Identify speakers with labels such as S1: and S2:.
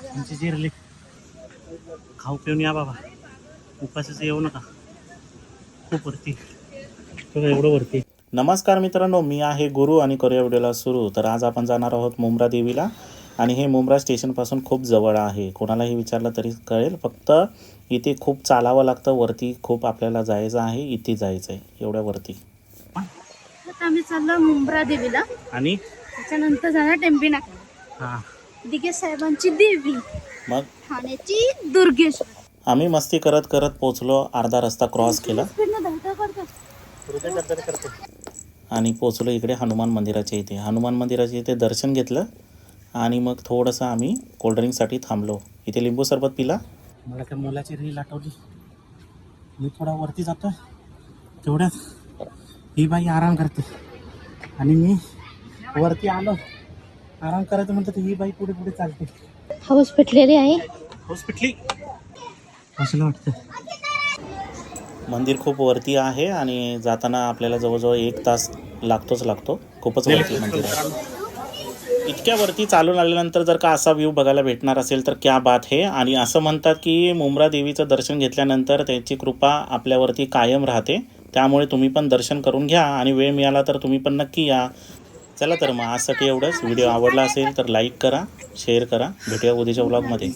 S1: आमची जिरली खाऊ पिऊन या बाबा. उपासाचं येऊ नका. खूप वरती. एवढं वरती.
S2: नमस्कार मित्रांनो मी आहे गुरु आणि करूया व्हिडिओला सुरू. तर आज आपण जाणार आहोत मुंब्रा देवीला. आणि हे मुंब्रा स्टेशनपासून खूप जवळ आहे. कोणालाही विचारलं तरी कळेल. फक्त इथे खूप चालावं लागतं. वरती खूप आपल्याला जायचं आहे. इथे जायचं आहे एवढ्या वरती.
S3: आता आम्ही चाललो मुंब्रा देवीला.
S1: आणि?
S3: त्याच्यानंतर जाणार टेम्पी नाका
S1: हां.
S3: दिगे साहेबांची देवी.
S2: मग?
S3: ठाण्याची दुर्गेश्वर.
S2: आम्ही मस्ती करत करत पोचलो अर्धा रस्ता क्रॉस केला.
S3: स्पीडनं धावता करतात
S2: आणि पोचलो इकडे हनुमान मंदिराच्या इथे. हनुमान मंदिराच्या इथे दर्शन घेतलं आणि मग थोडंसं आम्ही कोल्ड्रिंकसाठी थांबलो. इथे लिंबू सरबत पिला.
S1: मला त्या मुलाची रील आठवली. मी थोडा वरती जातो तेवढ्यात ही बाई आराम करते. आणि मी वरती आलो. आराम करायचं म्हणतं तर ही बाई पुढे पुढे चालते.
S3: हाऊस पेटलेली आहे.
S1: हॉस्पिटली. असं वाटतं.
S2: मंदिर खूप वरती आहे आणि जाताना आपल्याला जवळजवळ एक तास लागतोच लागतो. खूपच वरती मंदिर आहे. इतक्या वरती चालून आल्यानंतर जर का असा व्ह्यू बघायला भेटणार असेल तर क्या बात हे. आणि असं म्हणतात की मुंब्रा देवीचं दर्शन घेतल्यानंतर त्याची कृपा आपल्यावरती कायम राहते. त्यामुळे तुम्ही पण दर्शन करून घ्या आणि वेळ मिळाला तर तुम्ही पण नक्की या. चला तर मग आजसाठी एवढंच. व्हिडिओ आवडला असेल तर लाईक करा शेअर करा. भेटूया उद्याच्या ब्लॉगमध्ये